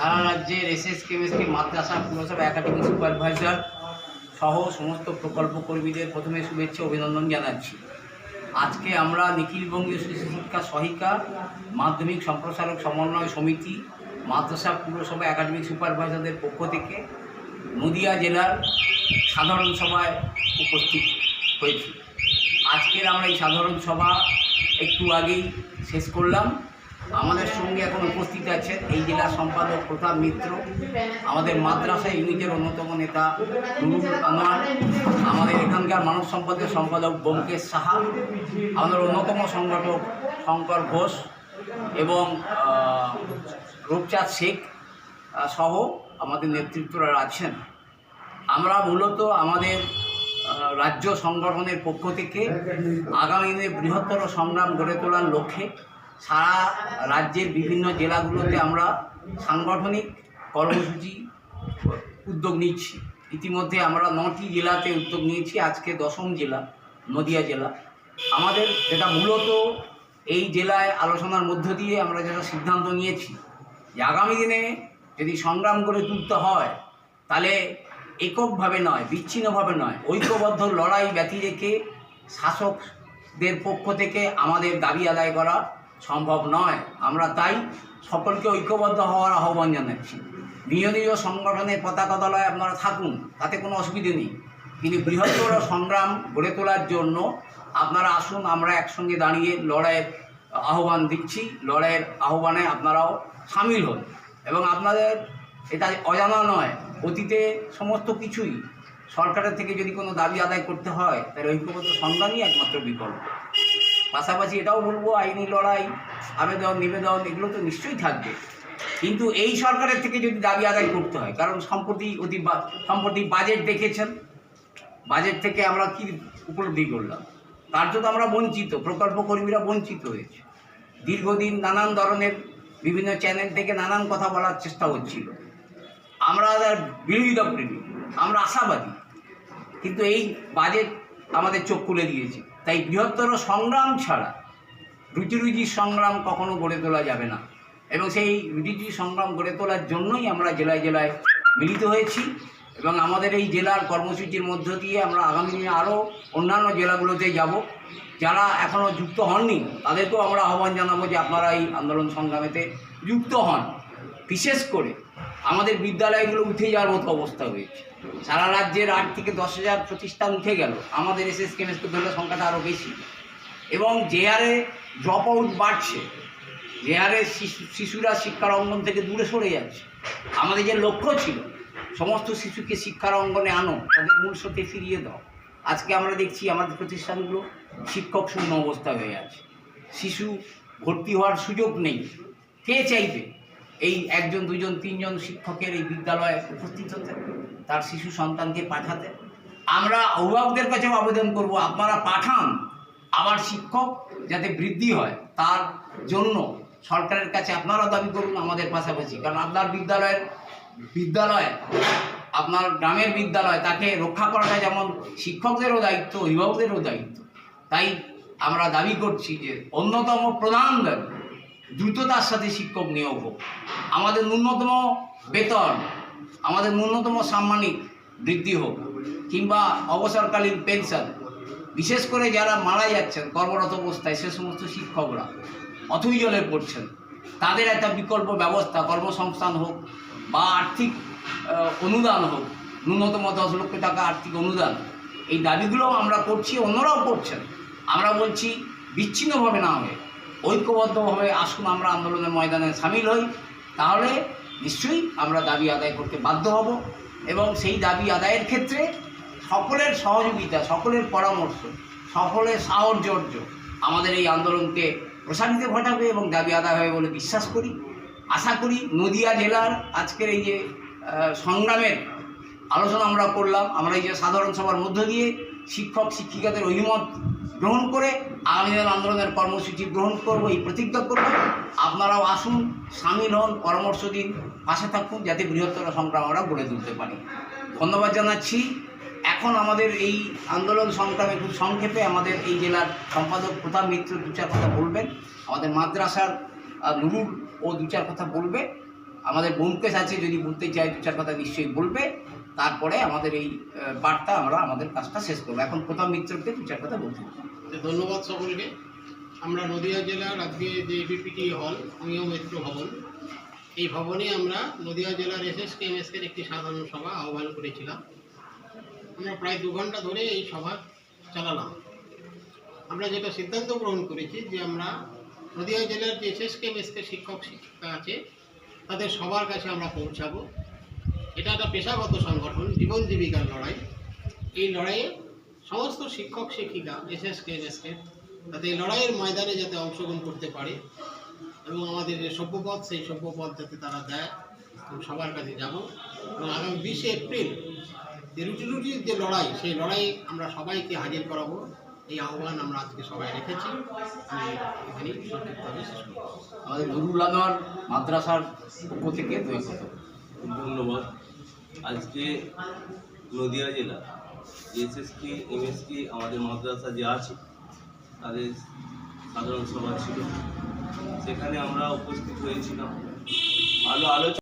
সারা রাজ্যের SS chemistry মাদ্রাসা, পুরসভা, academic supervisor সহ সমস্ত প্রকল্প কর্মীদের প্রথমে শুভেচ্ছা, অভিনন্দন জানাচ্ছি। আজকে আমরা নিখিলবঙ্গীয় শিশু শিক্ষা সহিকা মাধ্যমিক সম্প্রসারক সমন্বয় সমিতি, মাদ্রাসা, পুরসভা, একাডেমিক সুপারভাইজারদের পক্ষ থেকে নদিয়া জেলার সাধারণ সভায় উপস্থিত হয়েছি। আজকের আমরা এই সাধারণ সভা একটু আগেই শেষ করলাম। আমাদের সঙ্গে এখন উপস্থিত আছেন এই জেলার সম্পাদক প্রতাপ মিত্র, আমাদের মাদ্রাসা ইউনিটের অন্যতম নেতা আনোয়ার, আমাদের এখানকার মানব সম্পদের সম্পাদক ব্যোমকেশ সাহা, আমাদের অন্যতম সংগঠক শঙ্কর ঘোষ এবং রূপচাঁদ শেখ সহ আমাদের নেতৃত্বরা আছেন। আমরা মূলত আমাদের রাজ্য সংগঠনের পক্ষ থেকে আগামী দিনে বৃহত্তর সংগ্রাম গড়ে তোলার লক্ষ্যে সারা রাজ্যের বিভিন্ন জেলাগুলোতে আমরা সাংগঠনিক কর্মসূচি উদ্যোগ নিচ্ছি। ইতিমধ্যে আমরা নটি জেলাতে উদ্যোগ নিয়েছি। আজকে দশম জেলা, নদিয়া জেলা। আমাদের যেটা মূলত এই জেলায় আলোচনার মধ্য দিয়ে আমরা যেটা সিদ্ধান্ত নিয়েছি যে আগামী দিনে যদি সংগ্রাম করে তুলতে হয়, তাহলে এককভাবে নয়, বিচ্ছিন্নভাবে নয়, ঐক্যবদ্ধ লড়াই ব্যতি রেখে শাসকদের পক্ষ থেকে আমাদের দাবি আদায় করা সম্ভব নয়। আমরা তাই সকলকে ঐক্যবদ্ধ হওয়ার আহ্বান জানাচ্ছি। নিজ সংগঠনের পতাকা তলায় আপনারা থাকুন, তাতে কোনো অসুবিধে নেই। কিন্তু বৃহত্তর সংগ্রাম গড়ে তোলার জন্য আপনারা আসুন, আমরা একসঙ্গে দাঁড়িয়ে লড়াইয়ের আহ্বান দিচ্ছি। লড়াইয়ের আহ্বানে আপনারাও সামিল হন। এবং আপনাদের এটা অজানা নয়, অতীতে সমস্ত কিছুই সরকারের থেকে যদি কোনো দাবি আদায় করতে হয়, তাহলে ঐক্যবদ্ধ সংগ্রামই একমাত্র বিকল্প। পাশাপাশি এটাও বলব, আইনি লড়াই, আবেদন, নিবেদন, এগুলো তো নিশ্চয়ই থাকবে। কিন্তু এই সরকারের থেকে যদি দাবি আদায় করতে হয়, কারণ সম্প্রতি অতি সম্প্রতি বাজেট দেখেছেন বাজেট থেকে আমরা কি উপলব্ধি করলাম? তার জন্য আমরা বঞ্চিত, প্রকল্প কর্মীরা বঞ্চিত হয়েছে। দীর্ঘদিন নানান ধরনের বিভিন্ন চ্যানেল থেকে নানান কথা বলার চেষ্টা হচ্ছিল। আমরা তার বিরোধিতা করিনি আমরা আশাবাদী। কিন্তু এই বাজেট আমাদের চোখ খুলে দিয়েছে। তাই বৃহত্তর সংগ্রাম ছাড়া রুচি রুচি সংগ্রাম কখনো গড়ে তোলা যাবে না। এবং সেই রুচি সংগ্রাম গড়ে তোলার জন্যই আমরা জেলায় জেলায় মিলিত হয়েছি এবং আমাদের এই জেলার কর্মসূচির মধ্য দিয়ে আমরা আগামী দিনে আরও অন্যান্য জেলাগুলোতে যাব। যারা এখনও যুক্ত হননি, তাদেরকেও আমরা আহ্বান জানাব যে আপনারা এই আন্দোলন সংগ্রামেতে যুক্ত হন। বিশেষ করে আমাদের বিদ্যালয়গুলো উঠে যাওয়ার মতো অবস্থা হয়েছে। সারা রাজ্যের আট থেকে দশ হাজার প্রতিষ্ঠান উঠে গেল, আমাদের এস এস কেমিস্ট্রি ধরলে সংখ্যাটা আরও বেশি। এবং যে হারে ড্রপ আউট বাড়ছে। যে হারে শিশু, শিশুরা শিক্ষার অঙ্গন থেকে দূরে সরে যাচ্ছে। আমাদের যে লক্ষ্য ছিল, সমস্ত শিশুকে শিক্ষার অঙ্গনে আনো, তাদের মূল স্রোতে ফিরিয়ে দাও। আজকে আমরা দেখছি আমাদের প্রতিষ্ঠানগুলো শিক্ষক শূন্য অবস্থা হয়ে আছে। শিশু ভর্তি হওয়ার সুযোগ নেই। কে চাইবে? এই একজন দুজন তিনজন শিক্ষকের এই বিদ্যালয়ে উপস্থিত হতে তার শিশু সন্তানকে পাঠাতে আমরা অভিভাবকদের কাছেও আবেদন করব, আপনারা পাঠান। আমার শিক্ষক যাতে বৃদ্ধি হয়, তার জন্য সরকারের কাছে আপনারা দাবি করুন আমাদের পাশাপাশি। কারণ আপনার বিদ্যালয়ের বিদ্যালয়, আপনার গ্রামের বিদ্যালয়, তাকে রক্ষা করাটা যেমন শিক্ষকদেরও দায়িত্ব, অভিভাবকদেরও দায়িত্ব। তাই আমরা দাবি করছি যে অন্যতম প্রধান দাবি দ্রুততার সাথে শিক্ষক নিয়োগ হোক। আমাদের ন্যূনতম বেতন, আমাদের ন্যূনতম সাম্মানিক বৃদ্ধি হোক কিংবা অবসরকালীন পেনশন। বিশেষ করে যারা মারা যাচ্ছেন, কর্মরত অবস্থায় সে সমস্ত শিক্ষকরা, অথই জলে পড়ছেন, তাদের একটা বিকল্প ব্যবস্থা, কর্মসংস্থান হোক বা আর্থিক অনুদান হোক, ন্যূনতম দশ লক্ষ টাকা আর্থিক অনুদান। এই দাবিগুলো আমরা করছি, অন্যরাও করছেন। আমরা বলছি, বিচ্ছিন্নভাবে না হয়ে ঐক্যবদ্ধভাবে আসুন আমরা আন্দোলনের ময়দানে সামিল হই, তাহলে নিশ্চয়ই আমরা দাবি আদায় করতে বাধ্য হব এবং সেই দাবি আদায়ের ক্ষেত্রে সকলের সহযোগিতা, সকলের পরামর্শ, সকলের সাহচর্য আমাদের এই আন্দোলনকে প্রসারিত ঘটাবে এবং দাবি আদায় হবে বলে বিশ্বাস করি। আশা করি নদিয়া জেলার আজকের এই যে সংগ্রামের আলোচনা আমরা করলাম। আমরা এই যে সাধারণ সভার মধ্য দিয়ে শিক্ষক, শিক্ষিকাদের অভিমত গ্রহণ করে আগামী দিনের আন্দোলনের কর্মসূচি গ্রহণ করব, এই প্রতিজ্ঞা করব। আপনারাও আসুন, সামিল হন, পরামর্শ দিন, পাশে থাকুন, যাতে বৃহত্তর সংগ্রাম আমরা গড়ে তুলতে পারি। ধন্যবাদ জানাচ্ছি। এখন আমাদের এই আন্দোলন সংগ্রামে খুব সংক্ষেপে আমাদের এই জেলার সম্পাদক প্রতাপ মিত্র দু চার কথা বলবেন। আমাদের মাদ্রাসার নুরুল ও দু চার কথা বলবে। আমাদের বোমকেশ আছে, যদি বলতে চায়, দু চার কথা নিশ্চয়ই বলবে। তারপরে আমাদের এই বার্তা আমরা আমাদের কাজটা শেষ করব। এখন প্রথম মিত্রকে দু চার কথা। তো ধন্যবাদ সকলকে। আমরা নদিয়া জেলার আজকে যে বিপিটি হল অমিয় মিত্র ভবন, এই ভবনে আমরা নদিয়া জেলার এস কে এর একটি সাধারণ সভা আহ্বান করেছিলাম। আমরা প্রায় দু ঘণ্টা ধরে এই সভা চালালাম। আমরা যেটা সিদ্ধান্ত গ্রহণ করেছি যে আমরা নদিয়া জেলার যে এসএস কে শিক্ষক, শিক্ষিকা আছে, তাদের সবার কাছে আমরা পৌঁছাবো। এটা একটা পেশাগত সংগঠন জীবন জীবিকার লড়াই। এই লড়াইয়ে সমস্ত শিক্ষক শিক্ষিকা এসএস কে এমএসকে যাতে এই লড়াইয়ের ময়দানে যাতে অংশগ্রহণ করতে পারে এবং আমাদের যে সভ্যপথ সেই সভ্যপথ যাতে তারা দেয় এবং সবার কাছে যাব। এবং আগামী বিশে এপ্রিল যে রুটি রুটির যে লড়াই সেই লড়াই আমরা সবাইকে হাজির করাবো। এই আহ্বান আমরা আজকে সবাই রেখেছি। আমি এখানেই সংক্ষিপ্তভাবে শেষ করব। আমাদের নুরুল আনোয়ার মাদ্রাসার পক্ষ থেকে দু ধন্যবাদ। আজকে নদিয়া জেলা এসএসকে এমএসকে আমাদের মাদ্রাসা যে আছে, তাদের সাধারণ সভা ছিল। সেখানে আমরা উপস্থিত হয়েছিলাম। ভালো আলোচনা